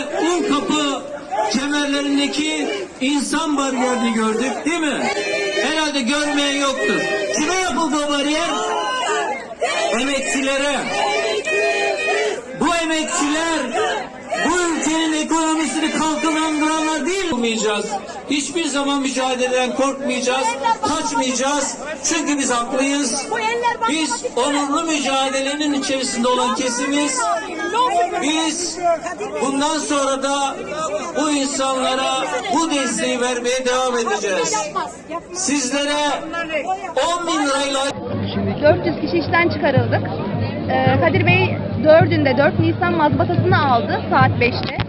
un kapı kemerlerindeki insan bariyerini gördük değil mi? Herhalde görmeyen yoktur. Kime yapıldı o bariyer? Emekçilere. Bu emekçiler bu ülkenin ekonomisini kalkınan değil olmayacağız. Hiçbir zaman mücadeleden korkmayacağız, kaçmayacağız. Çünkü biz haklıyız. Biz onurlu mücadelenin içerisinde olan kesimiz. Biz bundan sonra da bu insanlara bu desteği vermeye devam edeceğiz. Sizlere 10 bin lirayla 400 kişi işten çıkarıldık. Ee, Kadir Bey 4'ünde 4 Nisan mazbatasını aldı saat 5'te.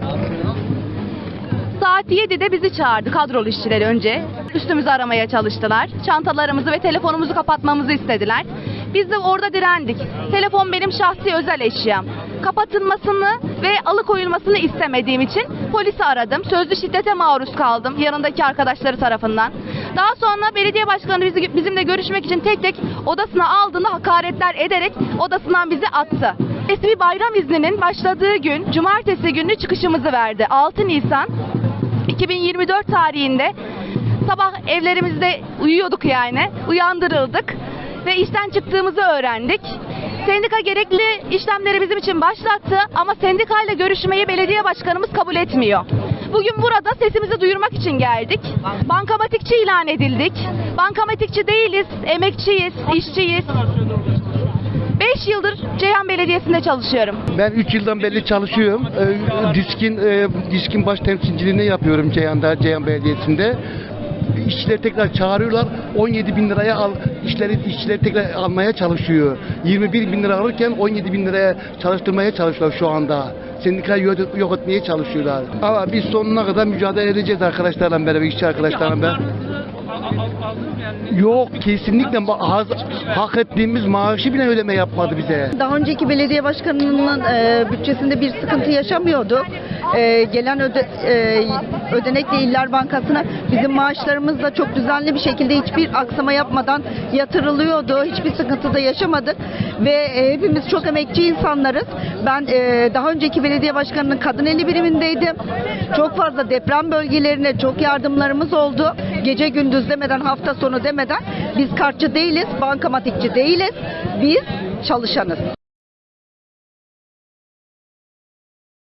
Saat 7'de bizi çağırdı kadrolu işçileri önce. Üstümüzü aramaya çalıştılar. Çantalarımızı ve telefonumuzu kapatmamızı istediler. Biz de orada direndik. Telefon benim şahsi özel eşyam. Kapatılmasını ve alıkoyulmasını istemediğim için polisi aradım. Sözlü şiddete maruz kaldım yanındaki arkadaşları tarafından. Daha sonra belediye başkanı bizi, bizimle görüşmek için tek tek odasına aldığında hakaretler ederek odasından bizi attı. Resmi bayram izninin başladığı gün cumartesi günü çıkışımızı verdi. 6 Nisan 2024 tarihinde sabah evlerimizde uyuyorduk yani. Uyandırıldık ve işten çıktığımızı öğrendik. Sendika gerekli işlemleri bizim için başlattı ama sendikayla görüşmeyi belediye başkanımız kabul etmiyor. Bugün burada sesimizi duyurmak için geldik. Bankamatikçi ilan edildik. Bankamatikçi değiliz, emekçiyiz, işçiyiz. 5 yıldır Ceyhan Belediyesi'nde çalışıyorum. Ben 3 yıldan beri çalışıyorum. Ee, Diskin e, Diskin baş temsilciliğini yapıyorum Ceyhan'da, Ceyhan Belediyesi'nde. İşçileri tekrar çağırıyorlar. 17 bin liraya al, işleri, işçileri tekrar almaya çalışıyor. 21 bin lira alırken 17 bin liraya çalıştırmaya çalışıyorlar şu anda. Sendikayı yok, yok etmeye çalışıyorlar. Ama biz sonuna kadar mücadele edeceğiz arkadaşlarla beraber, işçi arkadaşlarla beraber. Yok kesinlikle haz- hak ettiğimiz maaşı bile ödeme yapmadı bize. Daha önceki belediye başkanının e, bütçesinde bir sıkıntı yaşamıyordu. E, gelen öde, e, ödenekle İller Bankası'na bizim maaşlarımız da çok düzenli bir şekilde hiçbir aksama yapmadan yatırılıyordu. Hiçbir sıkıntı da yaşamadık ve e, hepimiz çok emekçi insanlarız. Ben e, daha önceki belediye başkanının kadın eli birimindeydim. Çok fazla deprem bölgelerine çok yardımlarımız oldu. Gece gündüz demeden hafta sonu demeden biz kartçı değiliz, bankamatikçi değiliz. Biz çalışanız.